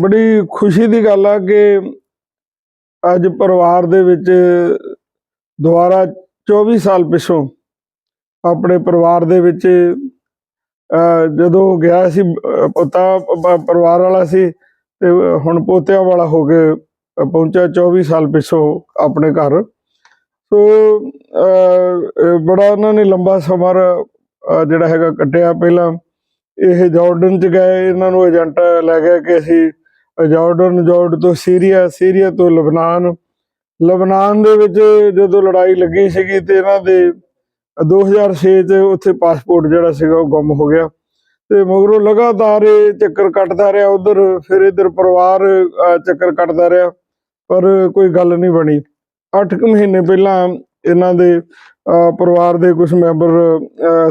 ਬੜੀ ਖੁਸ਼ੀ ਦੀ ਗੱਲ ਆ ਕਿ ਅੱਜ ਪਰਿਵਾਰ ਦੇ ਵਿੱਚ ਦੁਬਾਰਾ 24 ਸਾਲ ਪਿਛੋਂ ਆਪਣੇ ਪਰਿਵਾਰ ਦੇ ਵਿੱਚ ਜਦੋਂ ਗਿਆ ਸੀ ਪੋਤਾ ਪਰਿਵਾਰ ਵਾਲਾ ਸੀ ਤੇ ਹੁਣ ਪੋਤਿਆਂ ਵਾਲਾ ਹੋ ਕੇ ਪਹੁੰਚਿਆ 24 ਸਾਲ ਪਿਛੋਂ ਆਪਣੇ ਘਰ। ਸੋ ਬੜਾ ਉਹਨਾਂ ਨੇ ਲੰਬਾ ਸਮਾਂ ਜਿਹੜਾ ਹੈਗਾ ਕੱਟਿਆ। ਪਹਿਲਾਂ ਇਹ ਜਾਰਡਨ ਚ ਗਏ, ਇਹਨਾਂ ਨੂੰ ਏਜੰਟ ਲੈ ਗਏ ਕਿ ਅਸੀਂ ਜਾਰਡਨ, ਜਾਰਡ ਤੋਂ ਸੀਰੀਆ ਸੀਰੀਆ ਤੋਂ ਲਬਨਾਨ। ਲਬਨਾਨ ਦੇ ਵਿੱਚ ਜਦੋਂ ਲੜਾਈ ਲੱਗੀ ਸੀਗੀ ਤੇ ਇਹਨਾਂ ਦੇ 2006 ਚ ਉੱਥੇ ਪਾਸਪੋਰਟ ਜਿਹੜਾ ਸੀਗਾ ਉਹ ਗੁੰਮ ਹੋ ਗਿਆ। ਤੇ ਮਗਰੋਂ ਲਗਾਤਾਰ ਇਹ ਚੱਕਰ ਕੱਟਦਾ ਰਿਹਾ, ਉਧਰ ਫਿਰ ਇਧਰ ਪਰਿਵਾਰ ਚੱਕਰ ਕੱਟਦਾ ਰਿਹਾ, ਪਰ ਕੋਈ ਗੱਲ ਨਹੀਂ ਬਣੀ। 8 ਕੁ ਮਹੀਨੇ ਪਹਿਲਾਂ ਇਹਨਾਂ ਦੇ ਪਰਿਵਾਰ ਦੇ ਕੁਝ ਮੈਂਬਰ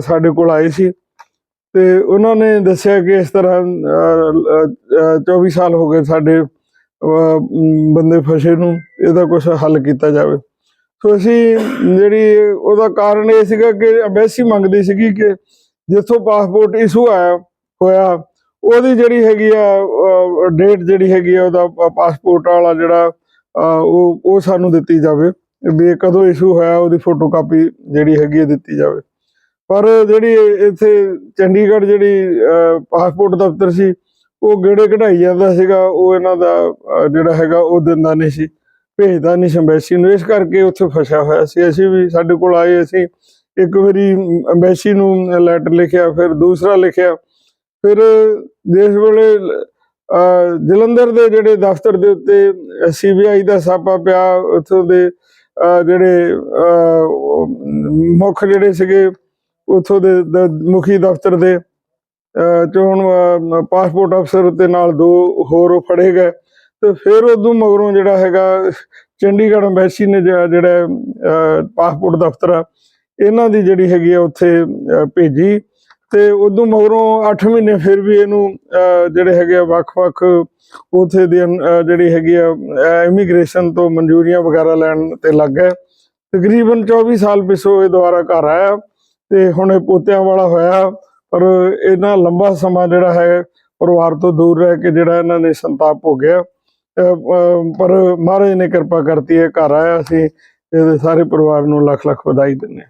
ਸਾਡੇ ਕੋਲ ਆਏ ਸੀ। ਤੇ ਉਹਨਾਂ ਨੇ ਦੱਸਿਆ ਕਿ ਇਸ ਤਰ੍ਹਾਂ ਅਹ, 24 ਸਾਲ ਹੋ ਗਏ ਸਾਡੇ ਬੰਦੇ ਫਸੇ ਨੂੰ ਇਹਦਾ ਕੁਝ ਹੱਲ ਕੀਤਾ ਜਾਵੇ। ਸੋ ਅਸੀਂ ਜਿਹੜੀ ਉਹਦਾ ਕਾਰਨ ਇਹ ਸੀਗਾ ਕਿ ਐਮਬੈਸੀ ਮੰਗਦੀ ਸੀਗੀ ਕਿ ਜਿੱਥੋਂ ਪਾਸਪੋਰਟ ਇਸ਼ੂ ਆਇਆ ਹੋਇਆ ਉਹਦੀ ਜਿਹੜੀ ਹੈਗੀ ਆ ਡੇਟ ਜਿਹੜੀ ਹੈਗੀ ਆ ਉਹਦਾ ਪਾਸਪੋਰਟ ਵਾਲਾ ਜਿਹੜਾ ਉਹ ਉਹ ਸਾਨੂੰ ਦਿੱਤੀ ਜਾਵੇ। ਵੀ ਕਦੋਂ ਇਸ਼ੂ ਹੋਇਆ ਉਹਦੀ ਫੋਟੋਕਾਪੀ ਜਿਹੜੀ ਹੈਗੀ ਆ ਦਿੱਤੀ ਜਾਵੇ। ਪਰ ਜਿਹੜੀ ਇੱਥੇ ਚੰਡੀਗੜ੍ਹ ਜਿਹੜੀ ਪਾਸਪੋਰਟ ਦਫ਼ਤਰ ਸੀ, ਉਹ ਗੇੜੇ ਕਢਾਈ ਜਾਂਦਾ ਸੀਗਾ, ਉਹ ਇਹਨਾਂ ਦਾ ਜਿਹੜਾ ਹੈਗਾ, ਉਹ ਦਿੰਦਾ ਨਹੀਂ ਸੀ, ਭੇਜਦਾ ਨਹੀਂ ਸੀ ਅੰਬੈਸੀ ਨੂੰ। ਇਸ ਕਰਕੇ ਉੱਥੇ ਫਸਿਆ ਹੋਇਆ ਸੀ। ਅਸੀਂ ਵੀ ਸਾਡੇ ਕੋਲ ਆਏ, ਅਸੀਂ ਇੱਕ ਵਾਰੀ ਅੰਬੈਸੀ ਨੂੰ ਲੈਟਰ ਲਿਖਿਆ, ਫਿਰ ਦੂਸਰਾ ਲਿਖਿਆ। ਫਿਰ ਜਿਸ ਵੇਲੇ ਜਲੰਧਰ ਦੇ ਜਿਹੜੇ ਦਫ਼ਤਰ ਦੇ ਉੱਤੇ ਸੀਬੀਆਈ ਦਾ ਸਾਪਾ ਪਿਆ, ਉੱਥੋਂ ਦੇ ਜਿਹੜੇ ਮੁੱਖ ਜਿਹੜੇ ਸੀਗੇ ਉੱਥੋਂ ਦੇ ਦ- ਮੁਖੀ ਦਫ਼ਤਰ ਦੇ ਅਹ, ਚੋਣ ਪਾਸਪੋਰਟ ਅਫਸਰ ਤੇ ਨਾਲ ਦੋ ਹੋਰ ਉਹ ਫੜੇ ਗਏ। ਤੇ ਫਿਰ ਉਦੋਂ ਮਗਰੋਂ ਜਿਹੜਾ ਹੈਗਾ ਚੰਡੀਗੜ੍ਹ ਐਮਬੈਸੀ ਨੇ ਜਿਹੜਾ ਪਾਸਪੋਰਟ ਦਫ਼ਤਰ ਆ ਇਹਨਾਂ ਦੀ ਜਿਹੜੀ ਹੈਗੀ ਆ ਉੱਥੇ ਭੇਜੀ। ਤੇ ਉਦੋਂ ਮਗਰੋਂ 8 ਮਹੀਨੇ ਫਿਰ ਵੀ ਇਹਨੂੰ ਜਿਹੜੇ ਹੈਗੇ ਆ ਵੱਖ-ਵੱਖ ਉਥੇ ਦੀ ਜਿਹੜੀ ਹੈਗੀ ਆ ਇਮੀਗ੍ਰੇਸ਼ਨ ਤੋਂ ਮਨਜ਼ੂਰੀਆਂ ਵਗੈਰਾ ਲੈਣ ਤੇ ਲੱਗ ਗਏ। ਤਕਰੀਬਨ 24 ਸਾਲ ਪਿਛੋਂ ਇਹ ਦੁਬਾਰਾ ਘਰ ਆਇਆ। ਤੇ ਹੁਣ ਇਹ ਪੋਤਿਆਂ ਵਾਲਾ ਹੋਇਆ ਪਰ ਇਹਨਾਂ ਲੰਬਾ ਸਮਾਂ ਜਿਹੜਾ ਹੈ ਪਰਿਵਾਰ ਤੋਂ ਦੂਰ ਰਹਿ ਕੇ ਜਿਹੜਾ ਇਹਨਾਂ ਨੇ ਸੰਤਾਪ ਭੋਗਿਆ। ਅਹ, ਪਰ ਮਹਾਰਾਜ ਨੇ ਕਿਰਪਾ ਕਰਤੀ ਹੈ ਘਰ ਆਇਆ ਸੀ ਇਹਦੇ ਸਾਰੇ ਪਰਿਵਾਰ ਨੂੰ ਲੱਖ ਲੱਖ ਵਧਾਈ ਦਿੰਦੇ